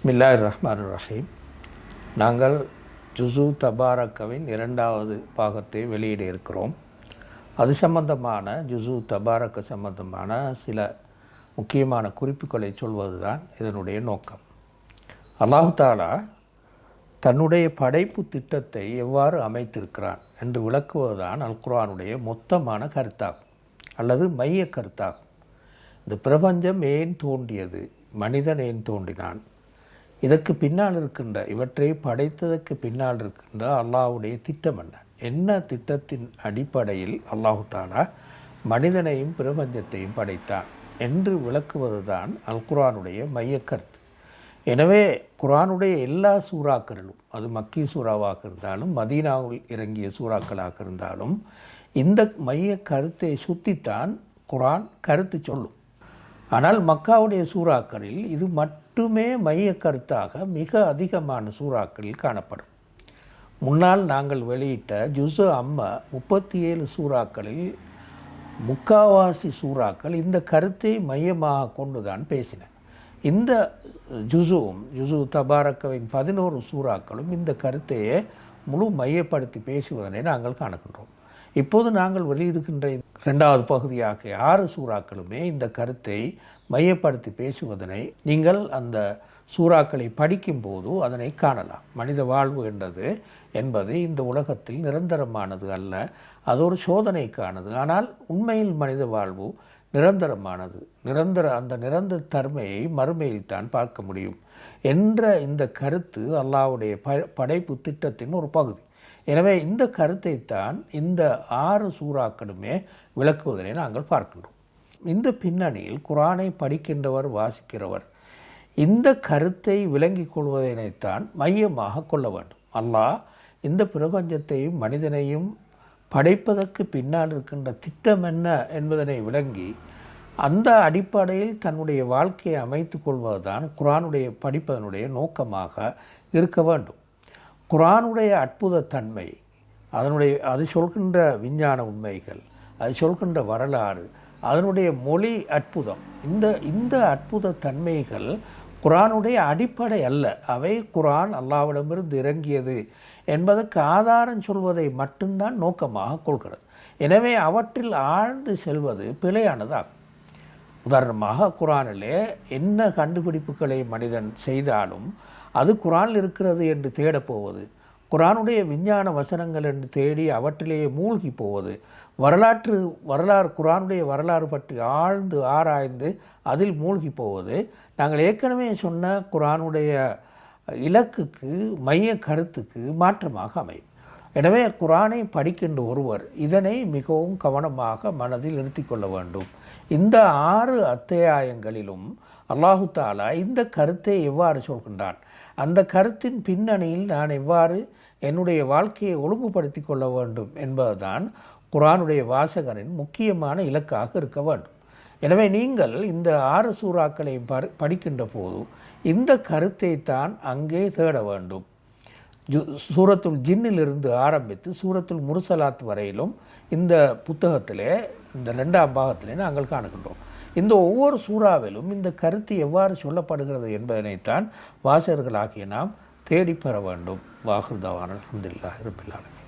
பிஸ்மில்லா ரஹ்மான் ரஹீம் நாங்கள் ஜுசு தபாரக்கவின் இரண்டாவது பாகத்தை வெளியிட இருக்கிறோம். அது சம்பந்தமான ஜுசு தபாரக்க சம்பந்தமான சில முக்கியமான குறிப்புகளை சொல்வதுதான் இதனுடைய நோக்கம். அல்லாஹாலா தன்னுடைய படைப்பு திட்டத்தை எவ்வாறு அமைத்திருக்கிறான் என்று விளக்குவதுதான் அல்குரானுடைய மொத்தமான கருத்தாகும் அல்லது மைய கருத்தாகும். இந்த பிரபஞ்சம் ஏன் தோன்றியது? மனிதன் ஏன் தோன்றினான்? இதற்கு பின்னால் இருக்கின்ற இவற்றை படைத்ததற்கு பின்னால் இருக்கின்ற அல்லாஹுடைய திட்டம் என்ன? என்ன திட்டத்தின் அடிப்படையில் அல்லாஹு தாலா மனிதனையும் பிரபஞ்சத்தையும் படைத்தான் என்று விளக்குவதுதான் அல் குரானுடைய மையக்கருத்து. எனவே குரானுடைய எல்லா சூறாக்களிலும் அது மக்கி சூறாவாக இருந்தாலும் மதீனாவில் இறங்கிய சூறாக்களாக இருந்தாலும் இந்த மைய கருத்தை சுற்றித்தான் குரான் கருத்து சொல்லும். ஆனால் மக்காவுடைய சூறாக்களில் இது மட்டுமே மைய கருத்தாக மிக அதிகமான சூறாக்களில் காணப்படும். முன்னால் நாங்கள் வெளியிட்ட ஜுசு அம்மா முப்பத்தி ஏழு சூறாக்களில் முக்காவாசி சூறாக்கள் இந்த கருத்தை மையமாக கொண்டுதான் பேசின. இந்த ஜுசுவும் ஜுசு தபாரக்கவின் பதினோரு சூறாக்களும் இந்த கருத்தையே முழு மையப்படுத்தி பேசுவதனை நாங்கள் காணுகின்றோம். இப்போது நாங்கள் வெளியிடுகின்ற இரண்டாவது பகுதியாக ஆறு சூறாக்களுமே இந்த கருத்தை மையப்படுத்தி பேசுவதனை நீங்கள் அந்த சூறாக்களை படிக்கும்போது அதனை காணலாம். மனித வாழ்வு என்றது என்பது இந்த உலகத்தில் நிரந்தரமானது அல்ல. அது ஒரு சோதனைக்கானது. ஆனால் உண்மையில் மனித வாழ்வு நிரந்தரமானது. நிரந்தர அந்த நிரந்தர தன்மையை மறுமையில் தான் பார்க்க முடியும் என்ற இந்த கருத்து அல்லாவுடைய ப படைப்பு திட்டத்தின் ஒரு பகுதி. எனவே இந்த கருத்தை தான் இந்த ஆறு சூறாக்களுமே விளக்குவதனை நாங்கள் பார்க்கின்றோம். இந்த பின்னணியில் குரானை படிக்கின்றவர் வாசிக்கிறவர் இந்த கருத்தை விளங்கிக் கொள்வதனைத்தான் மையமாக கொள்ள வேண்டும். அல்லாஹ் இந்த பிரபஞ்சத்தையும் மனிதனையும் படைப்பதற்கு பின்னால் இருக்கின்ற திட்டம் என்ன என்பதனை விளங்கி அந்த அடிப்படையில் தன்னுடைய வாழ்க்கையை அமைத்து கொள்வதுதான் குரானுடைய படிப்பதனுடைய நோக்கமாக இருக்க வேண்டும். குரானுடைய அற்புத தன்மை அதனுடைய அது சொல்கின்ற விஞ்ஞான உண்மைகள் அது சொல்கின்ற வரலாறு அதனுடைய மொழி அற்புதம் இந்த இந்த அற்புத தன்மைகள் குரானுடைய அடிப்படை அல்ல. அவை குரான் அல்லாவிடமிருந்து இறங்கியது என்பதற்கு ஆதாரம் சொல்வதை மட்டும்தான் நோக்கமாக கொள்கிறது. எனவே அவற்றில் ஆழ்ந்து செல்வது பிழையானதாகும். உதாரணமாக குரானிலே என்ன கண்டுபிடிப்புகளை மனிதன் செய்தாலும் அது குரான் இருக்கிறது என்று தேடப்போவது குரானுடைய விஞ்ஞான வசனங்கள் என்று தேடி அவற்றிலேயே மூழ்கி போவது வரலாற்று வரலாறு குரானுடைய வரலாறு பற்றி ஆழ்ந்து ஆராய்ந்து அதில் மூழ்கி போவது நாங்கள் ஏற்கனவே சொன்ன குரானுடைய இலக்குக்கு மைய கருத்துக்கு மாற்றமாக அமையும். எனவே குரானை படிக்கின்ற ஒருவர் இதனை மிகவும் கவனமாக மனதில் நிறுத்தி கொள்ள வேண்டும். இந்த ஆறு அத்தியாயங்களிலும் அல்லாஹு தாலா இந்த கருத்தை எவ்வாறு சொல்கின்றான்? அந்த கருத்தின் பின்னணியில் நான் எவ்வாறு என்னுடைய வாழ்க்கையை ஒழுங்குபடுத்தி கொள்ள வேண்டும் என்பதுதான் குரானுடைய வாசகரின் முக்கியமான இலக்காக இருக்க வேண்டும். எனவே நீங்கள் இந்த ஆறு சூறாக்களை படிக்கின்ற போது இந்த கருத்தை தான் அங்கே தேட வேண்டும். ஜு சூரத்துல் ஜின்னிலிருந்து ஆரம்பித்து சூரத்துல் முருசலாத் வரையிலும் இந்த புத்தகத்திலே இந்த ரெண்டாம் பாகத்திலே நாங்கள் காணுகின்றோம். இந்த ஒவ்வொரு சூறாவிலும் இந்த கருத்து எவ்வாறு சொல்லப்படுகிறது என்பதனைத்தான் வாசகர்களாகிய நாம் தேடி பெற வேண்டும். வாகுர்தவான அஹமதுல்லா இருப்பில்லாமல்